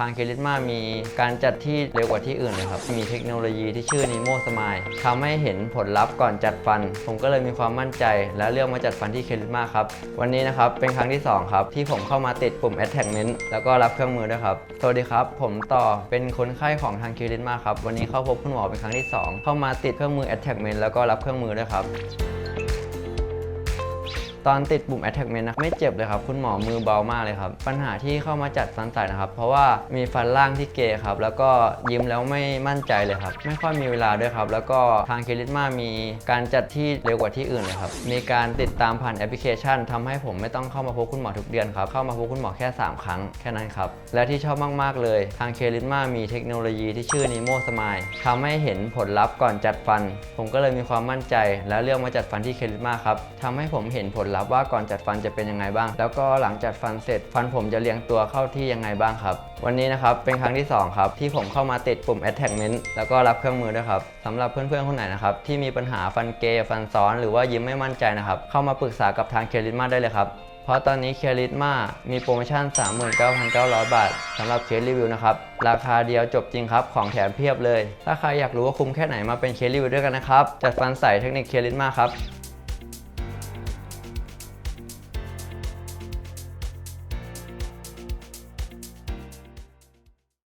ทางเคลิสมามีการจัดที่เร็วกว่าที่อื่นเลยครับ มีเทคโนโลยีที่ชื่อ Nemo Smile ทำให้เห็นผลลัพธ์ก่อนจัดฟัน ผมก็เลยมีความมั่นใจ และเลือกมาจัดฟันที่เคลิสมาครับ วันนี้นะครับ เป็นครั้งที่ 2 ครับ ที่ผมเข้ามาติดปุ่ม Attachment แล้วก็รับเครื่องมือด้วยครับ สวัสดีครับ ผมต่อเป็นคนไข้ของทางเคลิสมาครับ วันนี้เข้าพบคุณหมอเป็นครั้งที่ 2 เข้ามาติดเครื่องมือ Attachment แล้วก็รับเครื่องมือด้วยครับ ตอนติดปุ่ม attachment นะไม่เจ็บเลยครับ คุณหมอมือเบามากเลยครับ ปัญหาที่เข้ามาจัดฟันใส่นะครับ เพราะว่ามีฟันล่างที่เกยครับ แล้วก็ยิ้มแล้วไม่มั่นใจเลยครับ ไม่ค่อยมีเวลาด้วยครับ แล้วก็ทางเคลิสมามีการจัดที่เร็วกว่าที่อื่นเลยครับ มีการติดตามผ่านแอปพลิเคชันทำให้ผมไม่ต้องเข้ามาพบคุณหมอทุกเดือนครับ เข้ามาพบคุณหมอแค่ 3 ครั้งแค่นั้นครับ และที่ชอบมากๆเลย ทางเคลิสมามีเทคโนโลยีที่ชื่อ Nemo Smile ทำให้เห็นผลลัพธ์ก่อนจัดฟัน ผมก็เลยมีความมั่นใจ และเลือกมาจัดฟันที่เคลิสมาครับทำให้ผมเห็นผลลัพธ์ว่าก่อนจัดฟันจะเป็นยังไงบ้าง แล้วก็หลังจัดฟันเสร็จฟันผมจะเรียงตัวเข้าที่ยังไงบ้างครับ วันนี้นะครับเป็นครั้งที่สองครับ ที่ผมเข้ามาติดปุ่ม attachment แล้วก็รับเครื่องมือด้วยครับสำหรับเพื่อนๆคนไหนนะครับที่มีปัญหาฟันเกยฟันซ้อนหรือว่ายิ้มไม่มั่นใจนะครับเข้ามาปรึกษากับทางเคลิสมาได้เลยครับเพราะตอนนี้เคลิสมามีโปรโมชั่น 39,900 บาทสำหรับเคสรีวิวนะครับ ราคาเดียวจบจริงครับ ของแถมเพียบเลย ถ้าใครอยากรู้ว่าคุ้มแค่ไหนมาเป็นเคสรีวิวด้วยกันนะครับ จัดฟันใส่เทคนิคเคลิสมาครับ